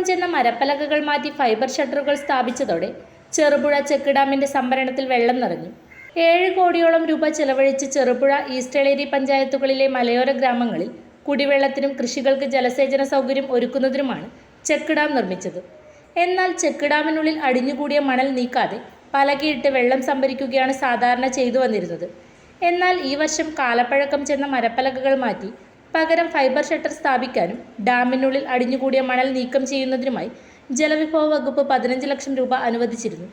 കാലപ്പഴക്കം ചെന്ന മരപ്പലകകൾ മാറ്റി ഫൈബർ ഷട്ടറുകൾ സ്ഥാപിച്ചതോടെ ചെറുപുഴ ചെക്ക് ഡാമിന്റെ സംഭരണത്തിൽ വെള്ളം നിറഞ്ഞു. ഏഴ് കോടിയോളം രൂപ ചെലവഴിച്ച് ചെറുപുഴ ഈസ്റ്റേളേരി പഞ്ചായത്തുകളിലെ മലയോര ഗ്രാമങ്ങളിൽ കുടിവെള്ളത്തിനും കൃഷികൾക്ക് ജലസേചന സൗകര്യം ഒരുക്കുന്നതിനുമാണ് ചെക്ക് ഡാം നിർമ്മിച്ചത്. എന്നാൽ ചെക്ക് ഡാമിനുള്ളിൽ അടിഞ്ഞുകൂടിയ മണൽ നീക്കാതെ പലകയിട്ട് വെള്ളം സംഭരിക്കുകയാണ് സാധാരണ ചെയ്തു വന്നിരുന്നത് എന്നാൽ ഈ വർഷം കാലപ്പഴക്കം ചെന്ന മരപ്പലകകൾ മാറ്റി പകരം ഫൈബർ ഷട്ടർ സ്ഥാപിക്കാനും ഡാമിനുള്ളിൽ അടിഞ്ഞുകൂടിയ മണൽ നീക്കം ചെയ്യുന്നതിനുമായി ജലവിഭവ വകുപ്പ് പതിനഞ്ച് ലക്ഷം രൂപ അനുവദിച്ചിരുന്നു.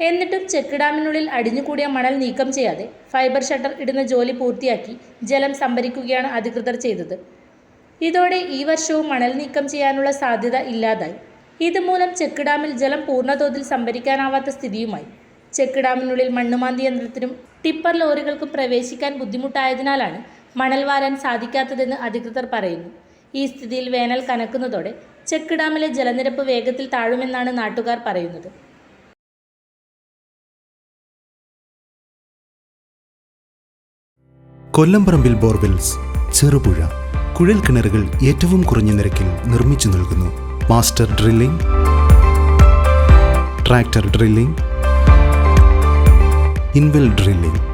എന്നിട്ടും ചെക്ക് ഡാമിനുള്ളിൽ അടിഞ്ഞുകൂടിയ മണൽ നീക്കം ചെയ്യാതെ ഫൈബർ ഷട്ടർ ഇടുന്ന ജോലി പൂർത്തിയാക്കി ജലം സംഭരിക്കുകയാണ് അധികൃതർ ചെയ്തത്. ഇതോടെ ഈ വർഷവും മണൽ നീക്കം ചെയ്യാനുള്ള സാധ്യത ഇല്ലാതായി. ഇതുമൂലം ചെക്ക് ഡാമിൽ ജലം പൂർണതോതിൽ സംഭരിക്കാനാവാത്ത സ്ഥിതിയുമായി. ചെക്ക് ഡാമിനുള്ളിൽ മണ്ണുമാന്തി യന്ത്രത്തിനും ടിപ്പർ ലോറികൾക്കും പ്രവേശിക്കാൻ ബുദ്ധിമുട്ടായതിനാലാണ് മണൽ വാരാൻ സാധിക്കാത്തതെന്ന് അധികൃതർ പറയുന്നു. ഈ സ്ഥിതിയിൽ വേനൽ കനക്കുന്നതോടെ ചെക്ക് ഡാമിലെ ജലനിരപ്പ് വേഗത്തിൽ താഴുമെന്നാണ് നാട്ടുകാർ പറയുന്നത്. കൊല്ലംപറമ്പിൽ ബോർവെൽസ് ചെറുപുഴ കുഴൽ കിണറുകൾ ഏറ്റവും കുറഞ്ഞ നിരക്കിൽ നിർമ്മിച്ചു നൽകുന്നു. Master drilling tractor drilling inwell drilling.